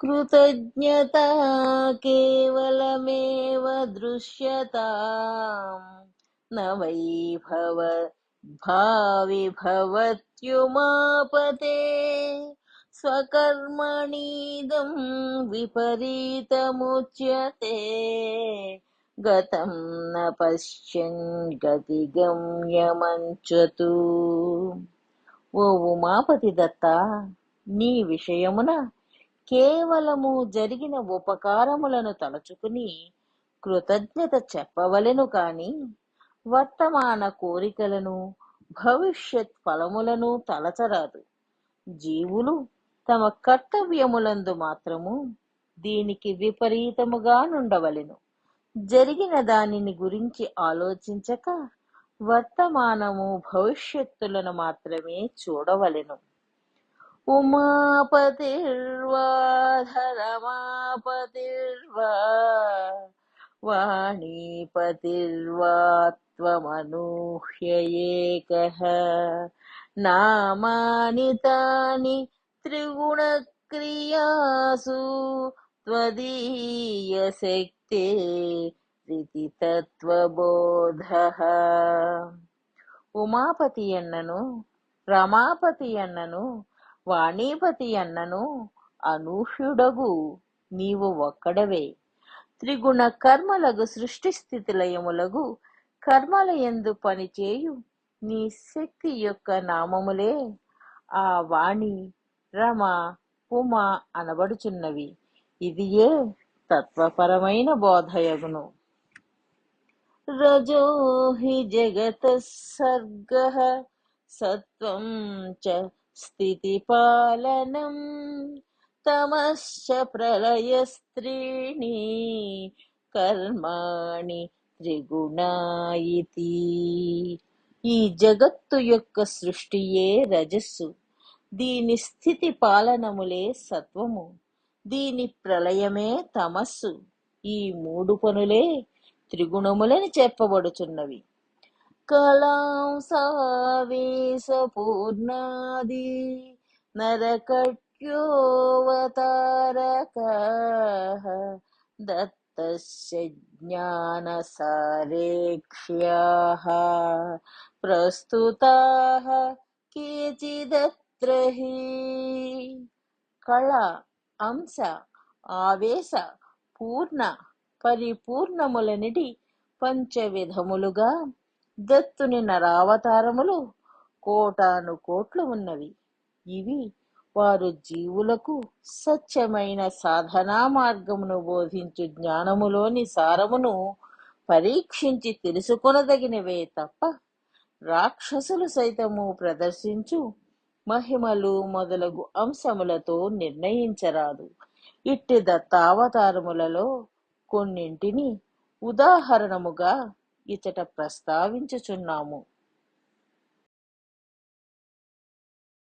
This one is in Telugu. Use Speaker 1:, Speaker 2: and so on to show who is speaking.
Speaker 1: कृतज्ञता केवलमेव दृश्यताम् न वैभव भावि भवत्युमापते स्वकर्मणीदं विपरीतमुच्यते గతం న పశ్యన్ గతిగమ్యమంచతు ఓ ఉమాపతి దత్త నీ విషయమున కేవలము జరిగిన ఉపకారములను తలచుకుని కృతజ్ఞత చెప్పవలెను కాని వర్తమాన కోరికలను భవిష్యత్ ఫలములను తలచరాదు. జీవులు తమ కర్తవ్యములందు మాత్రము దీనికి విపరీతముగా నుండవలెను. జరిగిన దానిని గురించి ఆలోచించక వర్తమానము భవిష్యత్తులను మాత్రమే చూడవలెను. ఉమాపతిర్వా ధరమాపతిర్వా వాణీపతిర్వా త్వమనూహ్య ఏకః నామాని తాని త్రిగుణక్రియాసు త్వదీయ శక్తే రితి తత్వబోధ ఉమాపతి అన్నను రమాపతి అన్నను వాణీపతి అన్నను అనూహ్యుడగు నీవు ఒక్కడవే. త్రిగుణ కర్మలగు సృష్టి స్థితిలయములగు కర్మల ఎందు పనిచేయు నీ శక్తి యొక్క నామములే. ఆ వాణి రమ ఉమ అనబడుచున్నవి. ఇది ఏ తత్వపరమైన బోధయగును. రజో హి జగత సర్గ సత్వం చ స్థితి పాలనం తమశ్చ ప్రళయ స్త్రీణి కర్మాణి త్రిగుణాయితి. ఈ జగత్తు యొక్క సృష్టియే రజస్సు. దీని స్థితి పాలనములే సత్వము. దీని ప్రళయమే తమస్సు. ఈ మూడు పనులే త్రిగుణములని చెప్పబడుచున్నవి. కళాం సావేశ పూర్ణాది నరకట్యోవతారక దత్తస్య జ్ఞానసారేక్ష్యాः ప్రస్తుతాः కేచిదత్ర హి కళ అంశ ఆవేశ పూర్ణ పరిపూర్ణములనిటి పంచవిధములుగా దత్తుని నరావతారములు కోటాను కోట్లు ఉన్నవి. ఇవి వారు జీవులకు సత్యమైన సాధనా మార్గమును బోధించు జ్ఞానములోని సారమును పరీక్షించి తెలుసుకొనదగినవే తప్ప రాక్షసులు సైతము ప్రదర్శించు మహిమలు మొదలగు అంశములతో నిర్ణయించరాదు. ఇట్టి దత్తావతారములలో కొన్నింటిని ఉదాహరణముగా ఇచ్చట ప్రస్తావించుచున్నాము.